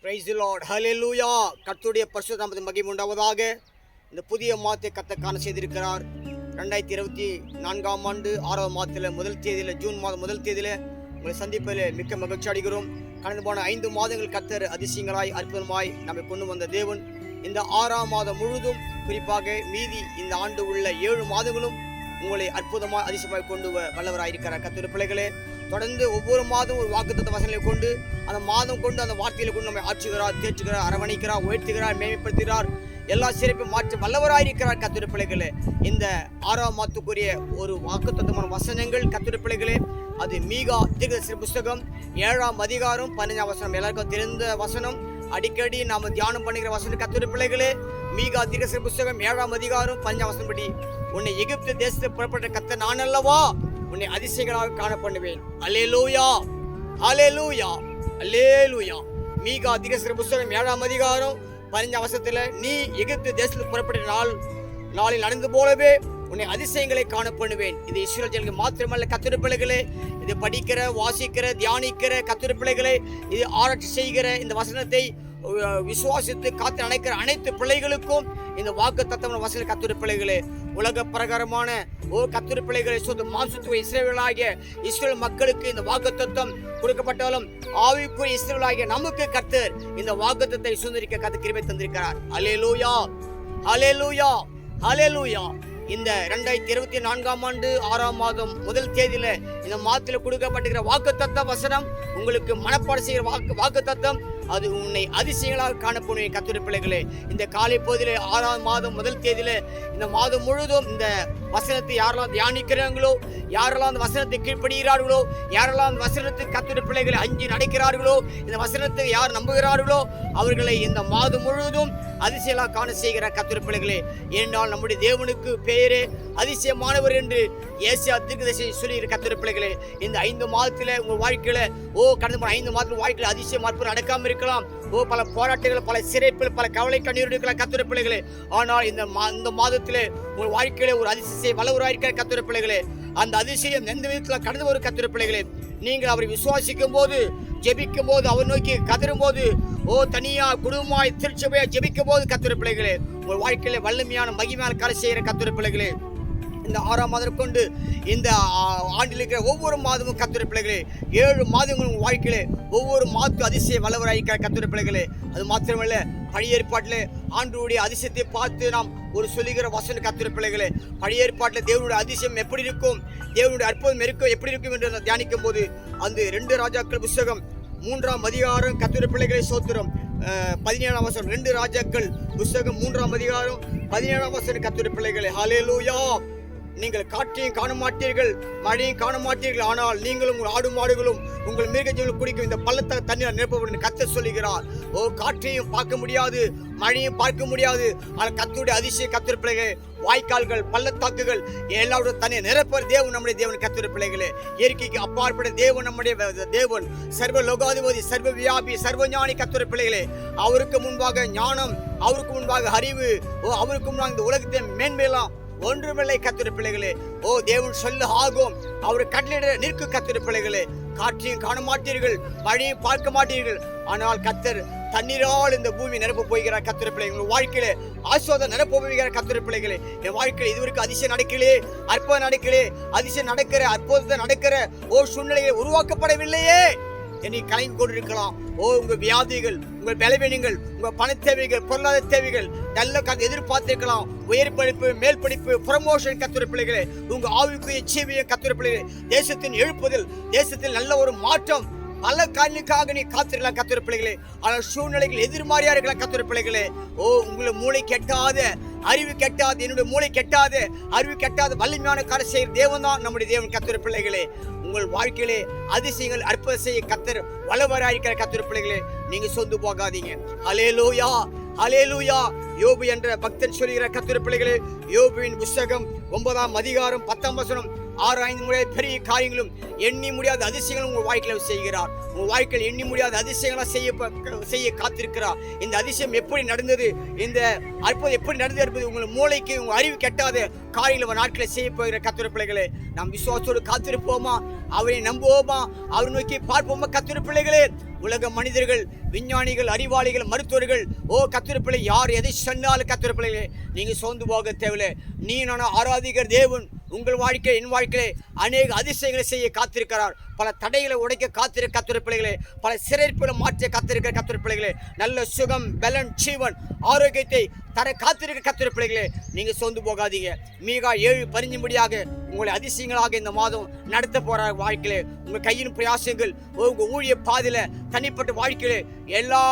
Price Lord hallelujah கத்துடைய பரிசுத்த நாமத்தின் உண்டாவதாக இந்த புதிய மாதத்தை கத்த காண செய்திருக்கிறார். ரெண்டாயிரத்தி இருபத்தி நான்காம் ஆண்டு ஆறாவது மாதத்தில் முதல் தேதியில் ஜூன் மாதம் முதல் தேதியில் உங்களை சந்திப்பதில் மிக்க மகிழ்ச்சி அடைகிறோம். கடந்து போன ஐந்து மாதங்கள் கத்தர் அதிசயங்களாய் அற்புதமாய் நம்மை கொண்டு வந்த தேவன். இந்த ஆறாம் மாதம் முழுதும் குறிப்பாக மீதி இந்த ஆண்டு உள்ள ஏழு மாதங்களும் உங்களை அற்புதமாக அதிசயமாய் கொண்டு வ- வல்லவராயிருக்கிறார். கத்திர பிள்ளைகளே தொடர்ந்து ஒவ்வொரு மாதம் ஒரு வாக்குத்தத்த வசனங்களை கொண்டு அந்த மாதம் கொண்டு அந்த வார்த்தைகளை கொண்டு நம்மை ஆற்றுகிறார் தேற்றுகிறார் அரவணைக்கிறார் உயர்த்துகிறார் மேம்படுத்துகிறார் எல்லா சிறப்பையும் மாற்ற வல்லவராயிருக்கிறார் கத்துரை பிள்ளைகளே. இந்த ஆறாம் மாதத்துக்குரிய ஒரு வாக்குத்தத்தமான வசனங்கள் கத்துரை பிள்ளைகளே. அது மீகா தீர்க்கதரிசி புஸ்தகம். ஏழாம் அதிகாரம் பதினஞ்சாம் வசனம். எல்லாருக்கும் தெரிந்த வசனம். அடிக்கடி நாம் தியானம் பண்ணுகிற வசனம் கத்துரை பிள்ளைகளே. மீகா தீர்க்கதரிசி புஸ்தகம் ஏழாம் அதிகாரம் பதினஞ்சாம் வசனம் படி உன்னை எகிப்து தேசத்தில் புறப்பட்ட கத்த நான் அல்லவா? உன்னை அதிசயங்களாக காண பண்ணுவேன் லூயா அலே லூயா மீகா திகசிர புஸ்தகம் ஏழாம் அதிகாரம் பதினஞ்சு அவசரத்தில் நீ எகிப்து தேசத்தில் புறப்பட்ட நாள் நாளில் நடந்து போலவே உன்னை அதிசயங்களை காண பண்ணுவேன் இது இஸ்ரேல் ஜனங்களுக்கு மாத்திரமல்ல கத்திர பிள்ளைகளே. இது படிக்கிற வாசிக்கிற தியானிக்கிற கத்திர பிள்ளைகளே. இது ஆராய்ச்சி செய்கிற இந்த வசனத்தை விசுவாசித்து காத்து அணைக்கிற அனைத்து பிள்ளைகளுக்கும் இந்த வாக்கு தத்தமான வசதி கத்திர பிள்ளைகளே உலக பிரகாரமான ஓ கத்திர பிள்ளைகளை சொந்த மாம்சத்துவ இஸ்ரேலாகிய இஸ்ரேல் மக்களுக்கு இந்த வாக்கு தத்துவம் கொடுக்கப்பட்டாலும் ஆவிக்குரிய இஸ்ரேலாகிய நமக்கு கத்தர் இந்த வாக்குத்தத்தை சுந்தரிக்க கத்து கிருமை தந்திருக்கிறார். அலே லூயா அலே லூயா அலே லூயா இந்த ரெண்டாயிரத்தி இருபத்தி நான்காம் ஆண்டு ஆறாம் மாதம் முதல் தேதியில இந்த மாதத்தில் கொடுக்கப்பட்டிருக்கிற வாக்கு வசனம் உங்களுக்கு மனப்பாடு செய்கிற வாக்கு வாக்கு தத்தம் அது உன்னை அதிசயங்களாக காணப்படும் கத்துரை பிள்ளைகளே. இந்த காலை போதிலே ஆறாம் மாதம் முதல் தேதியில இந்த மாதம் முழுவதும் இந்த வசனத்தை யாரெல்லாம் தியானிக்கிறாங்களோ யாரெல்லாம் அந்த வசனத்தை கீழ்ப்படுகிறார்களோ யாரெல்லாம் அந்த வசனத்தை கத்துரை பிள்ளைகளை அஞ்சு நடக்கிறார்களோ இந்த வசனத்தை யார் நம்புகிறார்களோ அவர்களை இந்த மாதம் முழுவதும் அதிசயலாக காண செய்கிற கத்துரை பிள்ளைகளே. ஏனால் நம்முடைய தேவனுக்கு பெயரே அதிசயமானவர் என்று ஏசியா தீர்க்கதரிசி சொல்லுகிற கத்துரை பிள்ளைகளே. இந்த ஐந்து மாதத்தில் உங்கள் வாழ்க்கையில் ஓ கடந்த ஐந்து ஐந்து வாழ்க்கையில் அதிசய அதிசயம் நடக்காமல் இருக்க இருக்கலாம். ஓ பல போராட்டங்கள் பல சிறைப்பில் பல கவலை கண்ணீர் இருக்கலாம் கத்துரை பிள்ளைகளே. ஆனால் இந்த மா இந்த மாதத்திலே ஒரு வாழ்க்கையிலே ஒரு அதிசய வளவராயிருக்கிற கத்துரை பிள்ளைகளே. அந்த அதிசயம் எந்த விதத்தில் கடந்து வரும் கத்துரை பிள்ளைகளே? நீங்கள் அவரை விசுவாசிக்கும் போது ஜெபிக்கும் போது அவர் நோக்கி கதரும் போது ஓ தனியா குடும்பமாய் திருச்சபையா ஜெபிக்கும் போது கத்துரை பிள்ளைகளே உங்கள் வாழ்க்கையில வல்லமையான மகிமையான கரை செய்கிற கத்துரை பிள்ளைகளே. இந்த ஆறாம் மாதம் கொண்டு இந்த ஆண்டில் இருக்கிற ஒவ்வொரு மாதமும் கத்துரை பிள்ளைகளே ஏழு மாதங்களும் உங்கள் வாழ்க்கையிலே ஒவ்வொரு மாத்து அதிசய வல்லவராயிருக்கிற கத்துரை பிள்ளைகளே. அது மாத்திரமல்ல பழைய ஏற்பாட்டில் ஆண்டுடைய அதிசயத்தை பார்த்து நாம் ஒரு சொல்லுகிற வசன கத்துரை பிள்ளைகளே. பழைய ஏற்பாட்டில் தேவனுடைய அதிசயம் எப்படி இருக்கும் தேவனுடைய அற்புதம் இருக்கும் எப்படி இருக்கும் என்று தியானிக்கும் போது அந்த ரெண்டு ராஜாக்கள் புஸ்தகம் மூன்றாம் அதிகாரம் கத்துரை பிள்ளைகளை சோத்திரம். பதினேழாம் வசனம் ரெண்டு ராஜாக்கள் புஸ்தகம் மூன்றாம் அதிகாரம் பதினேழாம் வசனம் கத்துரை பிள்ளைகளை. ஹலே லூயா நீங்கள் காற்றையும் காண மாட்டீர்கள் மழையும் காண மாட்டீர்கள் ஆனால் நீங்களும் உங்கள் ஆடு மாடுகளும் உங்கள் மிருகஜீவனும் குடிக்கும் இந்த பள்ளத்த தண்ணீர் நிரப்பப்படும் கத்த சொல்லுகிறார். ஓ காற்றையும் பார்க்க முடியாது மழையும் பார்க்க முடியாது. ஆனால் கத்துடைய அதிசய கத்திர பிள்ளைகள் வாய்க்கால்கள் பள்ளத்தாக்குகள் எல்லாரோட தண்ணியை நிரப்பர் தேவன் நம்முடைய தேவன் கத்திர பிள்ளைகளே. இயற்கைக்கு அப்பாற்பட்ட தேவன் நம்முடைய தேவன் சர்வ லோகாதிபதி சர்வ வியாபி சர்வஞானி கத்திர பிள்ளைகளே. அவருக்கு முன்பாக ஞானம் அவருக்கு முன்பாக அறிவு ஓ அவருக்கு முன்பாக இந்த உலகத்தை மேன்மையெல்லாம் ஒன்றுமில்லை கத்திர பிள்ளைகளே. ஓ தேவன் சொல்ல ஆகும். அவர் கட்டளிட நிற்கு கத்திர பிள்ளைகளே. காற்றையும் காண மாட்டீர்கள் மழையும் பார்க்க மாட்டீர்கள். ஆனால் கத்தர் தண்ணீரால் இந்த பூமி நிரப்ப போகிறார் கத்திர பிள்ளைகள். உங்கள் வாழ்க்கையில ஆஸ்வாதம் நிரப்ப போகிறார் கத்திர பிள்ளைகளே. என் வாழ்க்கையில் இதுவரைக்கும் அதிசயம் நடக்கலையே அற்புதம் நடக்கலையே அதிசயம் நடக்கிற அற்புதத்தை நடக்கிற ஓ சூழ்நிலையை உருவாக்கப்படவில்லையே. என்னை கலைந்து கொண்டிருக்கலாம். ஓ உங்கள் வியாதிகள் உங்கள் பலவீனங்கள் உங்கள் பண தேவைகள் பொருளாதார தேவைகள் நல்ல கதை எதிர்பார்த்திருக்கலாம். உயர் படிப்பு மேல் படிப்பு ப்ரமோஷன் கத்துற பிள்ளைகளே உங்க ஆவிக்குரிய ஜீவியம் கத்துற பிள்ளைகளே தேசத்தின் எழுப்புதல் தேசத்தில் நல்ல ஒரு மாற்றம் பல காரணத்துக்காக நீ காத்திருக்கலாம் கத்திர பிள்ளைகளே. ஆனால் சூழ்நிலைகள் எதிர்மாறியா இருக்கலாம் கத்திர பிள்ளைகளே. ஓ உங்களை மூளை கெட்டாத அறிவு கெட்டாது என்னுடைய மூளை கெட்டாது அறிவு கெட்டாத வலிமையான காரை செய்கிற தேவன் தான் நம்முடைய தேவன் கத்திர பிள்ளைகளே. உங்கள் வாழ்க்கையிலே அதிசயங்கள் அற்புத செய்ய கத்தர் வளவராயிருக்கிற கத்திர பிள்ளைகளே. நீங்க சொந்து போகாதீங்க. அலேலூயா அலேலூயா யோபு என்ற பக்தன் சொல்லுகிற கத்திர பிள்ளைகளே. யோபுவின் புஸ்தகம் ஒன்பதாம் அதிகாரம் பத்தாம் வசனம். ஆராய்ந்து ஐந்து முறை பெரிய காரியங்களும் எண்ணி முடியாத அதிசயங்களும் உங்கள் வாழ்க்கையில் செய்கிறார். உங்கள் வாழ்க்கையில் எண்ணி முடியாத அதிசயங்களாக செய்ய செய்ய காத்திருக்கிறார். இந்த அதிசயம் எப்படி நடந்தது? இந்த அற்புதம் எப்படி நடந்தது என்பது உங்கள் மூளைக்கு உங்கள் அறிவு கெட்டாத காரியங்களை நாட்களை செய்ய போகிற கத்துற பிள்ளைகளே நாம் விசுவாசத்தோடு காத்திருப்போமா? அவரை நம்புவோமா? அவர் நோக்கி பார்ப்போமா கத்துற பிள்ளைகளே? உலக மனிதர்கள் விஞ்ஞானிகள் அறிவாளிகள் மருத்துவர்கள் ஓ கத்திரப்பிள்ளை யார் எதை சொன்னாலும் கத்திரப்பிள்ளைகளே நீங்கள் சோர்ந்து போக தேவையில்லை. நீ நான் ஆராதிக்கிற தேவன் உங்கள் வாழ்க்கை என் வாழ்க்கையிலே அநேக அதிசயங்களை செய்ய காத்திருக்கிறார். பல தடைகளை உடைக்க காத்திருக்க கத்திர பிள்ளைகளே பல சிறைப்பில் மாற்ற காத்திருக்கிற கத்திர பிள்ளைகளே நல்ல சுகம் பலன் ஜீவன் ஆரோக்கியத்தை தர காத்திருக்க கத்திர பிள்ளைகளே சோர்ந்து போகாதீங்க. மீகா ஏழு பறிஞ்சும்படியாக உங்களை அதிசயங்களாக இந்த மாதம் நடத்த போற வாழ்க்கையிலே. உங்கள் கையின் பிரயாசங்கள் உங்கள் ஊழிய பாதையில் தனிப்பட்ட வாழ்க்கையிலே எல்லா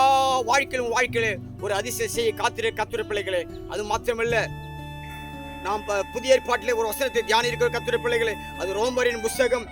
வாழ்க்கையிலும் வாழ்க்கையிலே ஒரு அதிசயம் செய்ய காத்திருக்க கத்திர பிள்ளைகளே. அது மாத்திரமில்லை நாம் புதிய ஏற்பாட்டிலே ஒரு வசனத்தை தியானிக்கிற கத்திர பிள்ளைகளே. அது ரோமரின் புஸ்தகம்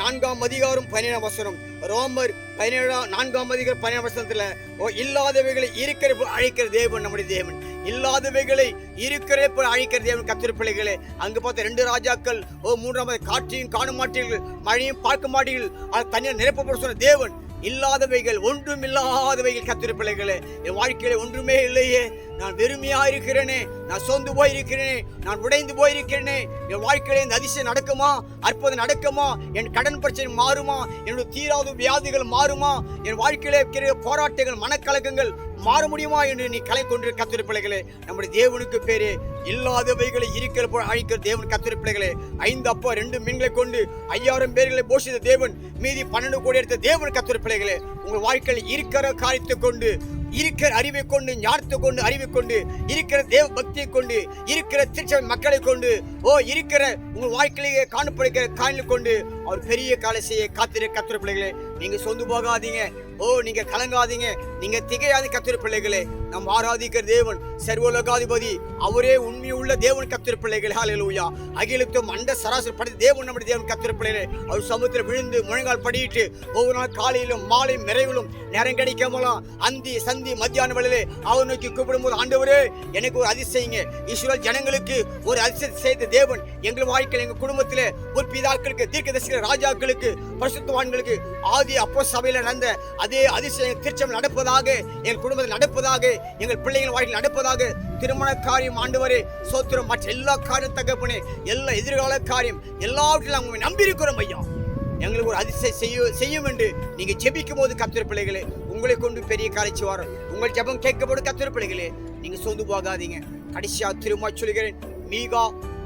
நான்காம் அதிகாரம் பதினேழாம் வசனம். ரோமர் பதினேழாம் நான்காம் அதிகாரம் பதினேழாம் வசனத்தில் ஓ இல்லாதவைகளை இருக்கிற அழைக்கிற தேவன் நம்முடைய தேவன். இல்லாதவைகளை இருக்கிற போல் அழைக்கிற தேவன் கத்திர பிள்ளைகளே. அங்கு பார்த்த ரெண்டு ராஜாக்கள் ஓ மூன்றாம் காற்றையும் காண மாட்டீர்கள் மழையும் பார்க்க மாட்டீர்கள். அது தண்ணீர் நிரப்பப்பட சொன்ன தேவன். இல்லாதவைகள் ஒன்றும் இல்லாதவைகள் கத்திர பிள்ளைகளே. என் வாழ்க்கையில ஒன்றுமே இல்லையே. நான் வெறுமையா இருக்கிறேனே. நான் சொந்து போயிருக்கிறேனே. நான் உடைந்து போயிருக்கிறேனே. என் வாழ்க்கையில இந்த அதிசயம் நடக்குமா? அற்புதம் நடக்குமா? என் கடன் பிரச்சனை மாறுமா? என்னுடைய தீராத வியாதிகள் மாறுமா? என் வாழ்க்கையில இருக்கிற போராட்டங்கள் மனக்கலக்கங்கள் மாற முடியுமா என்று நீ கலை கொண்டு கத்திர பிள்ளைகளே. நம்முடைய தேவனுக்கு பேரு இல்லாதவைகளை இருக்கிற போல் அழிக்கிற தேவன் கத்திர பிள்ளைகளே. ஐந்து அப்பா ரெண்டு மீன்களை கொண்டு ஐயாயிரம் பேர்களை போஷித்த தேவன் மீதி பன்னெண்டு கோடி எடுத்த தேவன் கத்திர பிள்ளைகளே. உங்கள் வாழ்க்கையில் இருக்கிற காரியத்தை கொண்டு இருக்கிற அறிவை கொண்டு ஞானத்தை கொண்டு அறிவை கொண்டு இருக்கிற தேவ பக்தியை கொண்டு இருக்கிற திருச்சபை மக்களை கொண்டு ஓ இருக்கிற உங்கள் வாழ்க்கையிலேயே காணப்படுகிற காணலை கொண்டு அவர் பெரிய காலை செய்ய காத்திர கத்திர பிள்ளைகளே. நீங்க சொந்து போகாதீங்க. ஓ நீங்க கலங்காதீங்க. நீங்க திகையாத கத்திர பிள்ளைகளே நம் ஆராதிக்கிற தேவன் சர்வலோகாதிபதி அவரே உண்மையுள்ள தேவன் கத்திர பிள்ளைகள். ஹalleluya அகிலத்தும் அண்ட சராசரி படைத்த தேவன் நம்முடைய தேவன் கத்திர பிள்ளைகளே. அவர் சமுத்திரம் விழுந்து முழங்கால் படியிட்டு ஒவ்வொரு நாள் காலையிலும் மாலையும் நிறைவிலும் நேரம் கிடைக்காமலாம் அந்தி சந்தி மத்தியான வேளையிலே அவர் நோக்கி கூப்பிடும்போது ஆண்டவரே எனக்கு ஒரு அதிசயங்க. ஈஸ்வரல் ஜனங்களுக்கு ஒரு அதிசயத்தை செய்த தேவன் எங்கள் வாழ்க்கையில் எங்கள் குடும்பத்தில் ஒரு பிதாக்களுக்கு தீர்க்கதரிசிகள் ராஜாக்களுக்கு பரிசுத்தவான்களுக்கு ஆதி அப்போ சபையில் நடந்த அதே அதிசயம் திருச்சம் நடப்பதாக எங்கள் குடும்பத்தில் நடப்பதாக எங்கள் பிள்ளைகள் வாழ்க்கையில் நடப்பதாக திருமண காரியம் ஆண்டவரே சோத்திரம் மற்ற எல்லா காரியம் தகப்பனே எல்லா எதிர்கால காரியம் எல்லாவற்றிலும் உங்களை நம்பியிருக்கிறோம் ஐயா. எங்களுக்கு ஒரு அதிசயம் செய்ய செய்யும் என்று நீங்கள் ஜெபிக்கும் போது கத்திர பிள்ளைகளே உங்களை கொண்டு பெரிய காலைச்சி வரும் உங்கள் ஜெபம் கேட்கப்படும் கத்திர பிள்ளைகளே நீங்கள் சொந்து போகாதீங்க. கடைசியா திரும்ப சொல்கிறேன் மீகா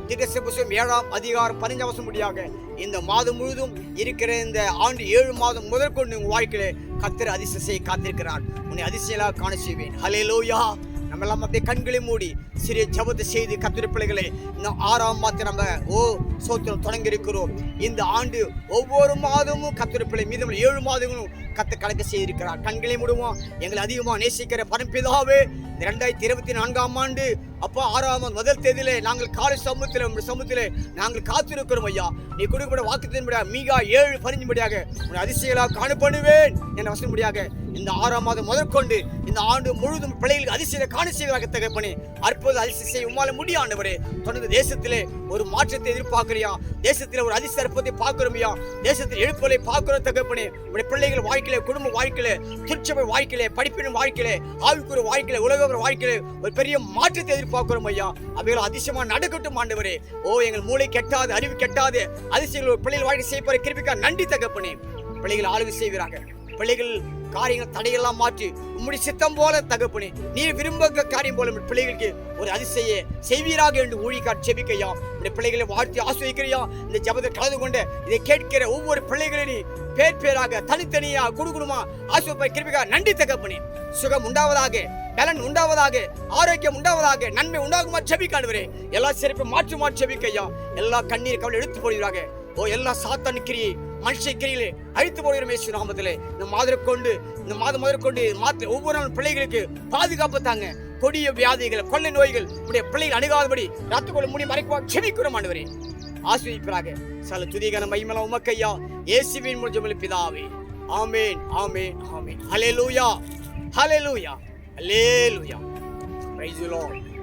திகச புஸ்தகம் ஏழாம் அதிகாரம் பதினஞ்சாம் வருஷம் முடியாக இந்த மாதம் முழுதும் இருக்கிற இந்த ஆண்டு ஏழு மாதம் முதற்கொண்டு உங்கள் வாழ்க்கையில கத்திர அதிசயம் செய்ய காத்திருக்கிறார். உன்னை அதிசயலாக காண செய்வேன். ஹலே லோயா நம்ம எல்லாம் அப்படியே கண்களை மூடி சிறிய ஜபத்தை செய்து கத்திர பிள்ளைகளே இந்த ஆறாம் மாதத்தை நம்ம ஓ சோத்திரம் தொடங்கி இருக்கிறோம் இந்த ஆண்டு ஒவ்வொரு மாதமும் கத்திர பிள்ளை மீதம் ஏழு மாதங்களும் கத்த கலக்க செய்திருக்கிறார். கண்களை மூடுவோம். எங்களை அதிகமாக நேசிக்கிற பரம்பிதாவே இந்த ரெண்டாயிரத்தி இருபத்தி நான்காம் ஆண்டு அப்போ ஆறாம் முதல் தேதியிலே நாங்கள் காலை சமூகத்தில் உங்கள் சமூகத்திலே நாங்கள் காத்திருக்கிறோம் ஐயா. நீ கொடுக்கப்பட்ட வாக்குத்தின்படியாக மீகா ஏழு பரிஞ்சும்படியாக உன் அதிசயங்களாக காணப்படுவேன் என்ற வசனப்படியாக இந்த ஆறாம் மாதம் முதற்கொண்டு இந்த ஆண்டு முழுதும் பிள்ளைகளுக்கு அதிசயத்தை காண செய்வதாக தகப்பனே அற்புத அதிசயம் செய்ய உமால முடியும் தொடர்ந்து தேசத்திலே ஒரு மாற்றத்தை எதிர்பார்க்கிறியா தேசத்திலே ஒரு அதிசய அற்புதத்தை பார்க்கிறோமையா தேசத்தில் எழுப்புகளை பார்க்கிறோம் தகப்பனே உடைய பிள்ளைகள் வாழ்க்கையில குடும்ப வாழ்க்கையில திருச்சபை வாழ்க்கையில படிப்பின் வாழ்க்கையில ஆவிக்குரிய வாழ்க்கையில உலக வாழ்க்கையில ஒரு பெரிய மாற்றத்தை எதிர்பார்க்கிறோம் ஐயா. அவைகள் அதிசயமா நடக்கட்டும் ஆண்டவரே. ஓ எங்கள் மூளை கெட்டாது அறிவு கெட்டாது. அதிசயங்கள் பிள்ளைகள் வாழ்க்கை செய்யப்படுற கிருபிக்கா நன்றி தகப்பனே. பிள்ளைகள் ஆளுகை செய்கிறாங்க பிள்ளைகள் காரியங்கள் தடையெல்லாம் மாற்றி உம்முடைய சித்தம் போல தகப்பனே. நீர் விரும்ப காரியம் போல பிள்ளைகளுக்கு ஒரு அதிசய செய்வீராக என்று ஊழிக்கார் செபிக்கையா. உடைய பிள்ளைகளை வாழ்த்தி ஆஸ்வதிக்கிறியா இந்த ஜபத்தை கலந்து கொண்டு இதை கேட்கிற ஒவ்வொரு பிள்ளைகளையும் நீ பேர் பேராக தனித்தனியா குடுகுடுமா ஆஸ்வப்பை கிருபிக்கா நன்றி தகப்பனே. சுகம் உண்டாவதாக பலன் உண்டாவதாக ஆரோக்கியம் உண்டாவதாக நன்மை உண்டாகுமா செபிக்காடுவரே எல்லா சிறப்பு மாற்று மாற்று செபிக்கையா எல்லா கண்ணீர் கவலை எடுத்து போடுகிறாங்க ஓ எல்லா சாத்தான் கிரியை மனுஷ கிரியிலே அழித்து போடுகிறோம் இயேசு நாமத்திலே. இந்த மாதிரி கொண்டு இந்த மாதம் முதற்கொண்டு மாத்த ஒவ்வொரு நாள் பிள்ளைகளுக்கு பாதுகாப்பு தாங்க. கொடிய வியாதிகள் கொள்ளை நோய்கள் உடைய பிள்ளைகள் அணுகாதபடி ரத்து கொள்ள முடியும் மறைக்குவா செபிக்கிறோம் ஆண்டவரே ஆசிரியப்பாக சல துதிகன மைமல உமக்கையா. இயேசுவின் மூலம் பிதாவே. ஆமேன் ஆமேன் ஆமேன். ஹலே லூயா ஹலே லூயா ஹalleluya praise the lord